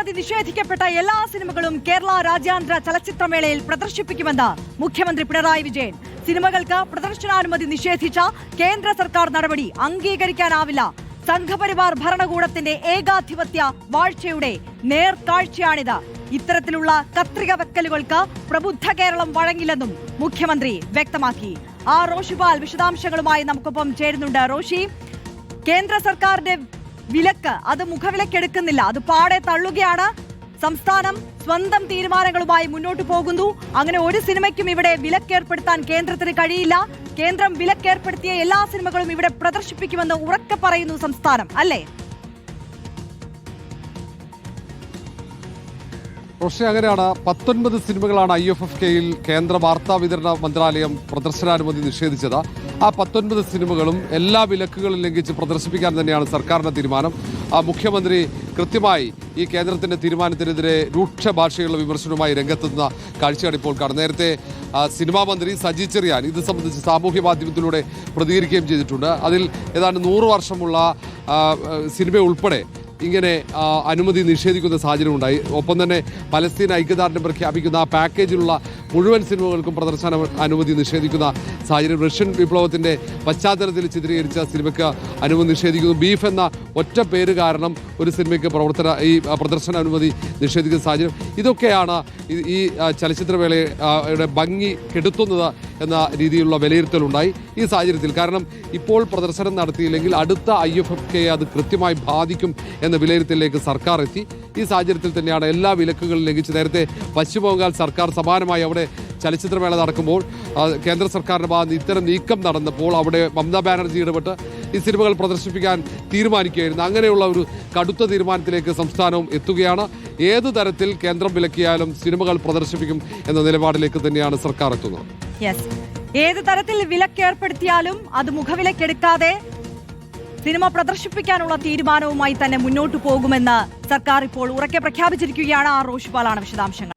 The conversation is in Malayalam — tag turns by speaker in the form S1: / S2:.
S1: അനുമതി നിഷേധിക്കപ്പെട്ട എല്ലാ സിനിമകളും കേരള രാജ്യാന്തര ചലച്ചിത്രമേളയിൽ പ്രദർശിപ്പിക്കുമെന്ന് മുഖ്യമന്ത്രി പിണറായി വിജയൻ. സിനിമകൾക്ക് പ്രദർശനാനുമതി നിഷേധിച്ച കേന്ദ്ര സർക്കാർ നടപടി അംഗീകരിക്കാനാവില്ല. സംഘപരിവാർ ഭരണകൂടത്തിന്റെ ഏകാധിപത്യ വാഴ്ചയുടെ നേർക്കാഴ്ചയാണിത്. ഇത്തരത്തിലുള്ള കത്രിക വെക്കലുകൾക്ക് പ്രബുദ്ധ കേരളം വഴങ്ങില്ലെന്നും മുഖ്യമന്ത്രി വ്യക്തമാക്കി. ആ റോഷിപാൽ വിശദാംശങ്ങളുമായി നമുക്കൊപ്പം ചേരുന്നുണ്ട്. റോഷി കേന്ദ്ര സർക്കാരിന്റെ വിലക്ക്. അത് മുഖവിലക്കെടുക്കുന്നില്ല അത് പാടെ തള്ളുകയാണ്. സംസ്ഥാനം സ്വന്തം തീരുമാനങ്ങളുമായി മുന്നോട്ട് പോകുന്നു. അങ്ങനെ ഒരു സിനിമയ്ക്കും ഇവിടെ വിലക്കേർപ്പെടുത്താൻ കേന്ദ്രത്തിന് കഴിയില്ല. കേന്ദ്രം വിലക്കേർപ്പെടുത്തിയ എല്ലാ സിനിമകളും ഇവിടെ പ്രദർശിപ്പിക്കുമെന്ന് ഉറക്കെ പറയുന്നു സംസ്ഥാനം. അല്ലേ?
S2: റോഷി അങ്ങനെയാണ് പത്തൊൻപത് സിനിമകളാണ് ഐ എഫ് എഫ് കെയിൽ കേന്ദ്ര വാർത്താ വിതരണ മന്ത്രാലയം പ്രദർശനാനുമതി നിഷേധിച്ചത്. ആ പത്തൊൻപത് സിനിമകളും എല്ലാ വിലക്കുകളും ലംഘിച്ച് പ്രദർശിപ്പിക്കാൻ തന്നെയാണ് സർക്കാരിന്റെ തീരുമാനം. ആ മുഖ്യമന്ത്രി കൃത്യമായി ഈ കേന്ദ്രത്തിന്റെ തീരുമാനത്തിനെതിരെ രൂക്ഷ ഭാഷയുള്ള വിമർശനവുമായി രംഗത്തെത്തുന്ന കാഴ്ചയാണ് ഇപ്പോൾ കാണുന്നത്. നേരത്തെ സിനിമാ മന്ത്രി സജി ചെറിയാൻ ഇത് സംബന്ധിച്ച് സാമൂഹ്യ മാധ്യമത്തിലൂടെ പ്രതികരിക്കുകയും ചെയ്തിട്ടുണ്ട്. അതിൽ ഏതാണ്ട് നൂറ് വർഷമുള്ള സിനിമ ഉൾപ്പെടെ ഇങ്ങനെ അനുമതി നിഷേധിക്കുന്ന സാഹചര്യം ഉണ്ടായി ഒപ്പം തന്നെ പലസ്തീൻ ഐക്യദാർഢ്യം പ്രഖ്യാപിക്കുന്ന ആ പാക്കേജിലുള്ള മുഴുവൻ സിനിമകൾക്കും പ്രദർശന അനുമതി നിഷേധിക്കുന്ന സാഹചര്യം. റഷ്യൻ വിപ്ലവത്തിന്റെ പശ്ചാത്തലത്തിൽ ചിത്രീകരിച്ച സിനിമയ്ക്ക് അനുമതി നിഷേധിക്കുന്നു. ബീഫ് എന്ന ഒറ്റ പേര് കാരണം ഒരു സിനിമയ്ക്ക് പ്രവർത്തന ഈ പ്രദർശന അനുമതി നിഷേധിക്കുന്ന സാഹചര്യം. ഇതൊക്കെയാണ് ഈ- ചലച്ചിത്രവേളയുടെ ഭംഗി കെടുത്തുന്നത് എന്ന രീതിയിലുള്ള വിലയിരുത്തലുണ്ടായി ഈ സാഹചര്യത്തിൽ. കാരണം ഇപ്പോൾ പ്രദർശനം നടത്തിയില്ലെങ്കിൽ അടുത്ത ഐ എഫ് എഫ് കെ അത് കൃത്യമായി ബാധിക്കും എന്ന വിലയിരുത്തലിലേക്ക് സർക്കാർ എത്തി. ഈ സാഹചര്യത്തിൽ തന്നെയാണ് എല്ലാ വിലക്കുകളും ലംഘിച്ച് നേരത്തെ പശ്ചിമ ബംഗാൾ സർക്കാർ സമാനമായി അവിടെ ചലച്ചിത്രമേള നടക്കുമ്പോൾ കേന്ദ്ര സർക്കാരിന്റെ ഭാഗത്ത് ഇത്തരം നീക്കം നടന്നപ്പോൾ അവിടെ മമതാ ബാനർജി ഇടപെട്ട് ഈ സിനിമകൾ പ്രദർശിപ്പിക്കാൻ തീരുമാനിക്കുകയായിരുന്നു. അങ്ങനെയുള്ള ഒരു കടുത്ത തീരുമാനത്തിലേക്ക് സംസ്ഥാനവും എത്തുകയാണ്. ഏത് തരത്തിൽ കേന്ദ്രം വിലക്കിയാലും സിനിമകൾ പ്രദർശിപ്പിക്കും എന്ന നിലപാടിലേക്ക് തന്നെയാണ് സർക്കാർ എത്തുന്നത്.
S1: ഏത് തരത്തിൽ വിലക്കേർപ്പെടുത്തിയാലും അത് മുഖവിലക്കെടുക്കാതെ സിനിമ പ്രദർശിപ്പിക്കാനുള്ള തീരുമാനവുമായി തന്നെ മുന്നോട്ടു പോകുമെന്ന് സർക്കാർ ഇപ്പോൾ ഉറക്കെ പ്രഖ്യാപിച്ചിരിക്കുകയാണ്. ആ റോഷിപാലാണ് വിശദാംശങ്ങൾ.